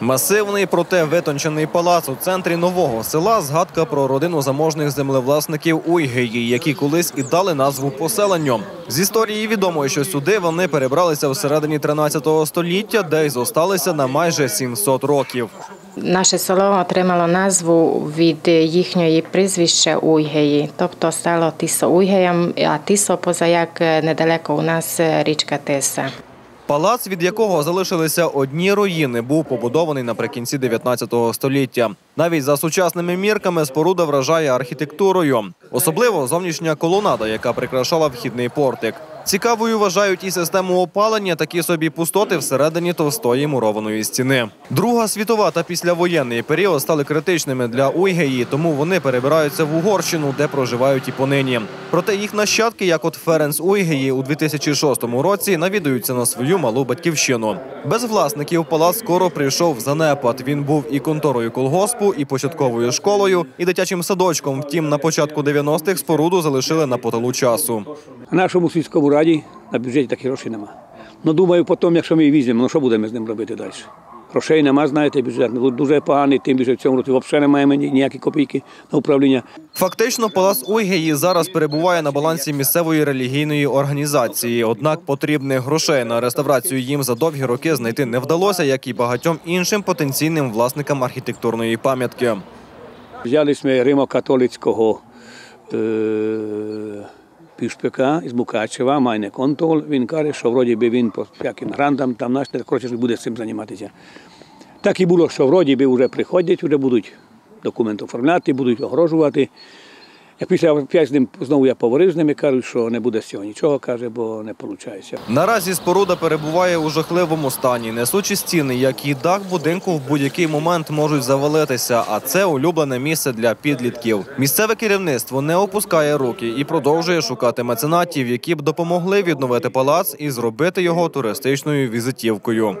Масивний, проте витончений палац у центрі нового села. Згадка про родину заможних землевласників Уйгеї, які колись і дали назву поселенню. З історії відомо, що сюди вони перебралися всередині 13 століття, де й зосталися на майже 700 років. Наше село отримало назву від їхньої прізвища Уйгеї, тобто стало Тисо Уйгеєм, а Тисо позаяк недалеко у нас річка Тиса. Палац, від якого залишилися одні руїни, був побудований наприкінці 19 століття. Навіть за сучасними мірками споруда вражає архітектурою, особливо зовнішня колонада, яка прикрашала вхідний портик. Цікавою вважають і систему опалення, такі собі пустоти всередині товстої мурованої стіни. Друга світова та післявоєнний період стали критичними для Уйгеї, тому вони перебираються в Угорщину, де проживають і понині. Проте їх нащадки, як от Ференс Уйгеї, у 2006 році навідуються на свою малу батьківщину. Без власників палац скоро прийшов в занепад. Він був і конторою колгоспу, і початковою школою, і дитячим садочком. Втім, на початку 90-х споруду залишили на поталу часу. В нашому сільському раді на бюджеті таких грошей нема. Ну думаю, потім, якщо ми її візьмемо, ну що будемо з ним робити далі? Грошей нема, знаєте, бюджет дуже поганий, тим більше в цьому році взагалі немає мені ніякі копійки на управління. Фактично, палац Уйгеї зараз перебуває на балансі місцевої релігійної організації. Однак потрібних грошей на реставрацію їм за довгі роки знайти не вдалося, як і багатьом іншим потенційним власникам архітектурної пам'ятки. Взяли ми римо-католицького е- пішпика із Мукачева, Майне Контол. Він каже, що він по всяким грантам там наш не коротше, буде цим займатися. Так і було, що вже приходять, будуть документи оформляти, будуть огрожувати. Як після п'ять з знову я поговорив з ними, кажуть, що не буде з цього нічого, каже, бо не виходить. Наразі споруда перебуває у жахливому стані. Несучі стіни, як і дах будинку, в будь-який момент можуть завалитися. А це улюблене місце для підлітків. Місцеве керівництво не опускає руки і продовжує шукати меценатів, які б допомогли відновити палац і зробити його туристичною візитівкою.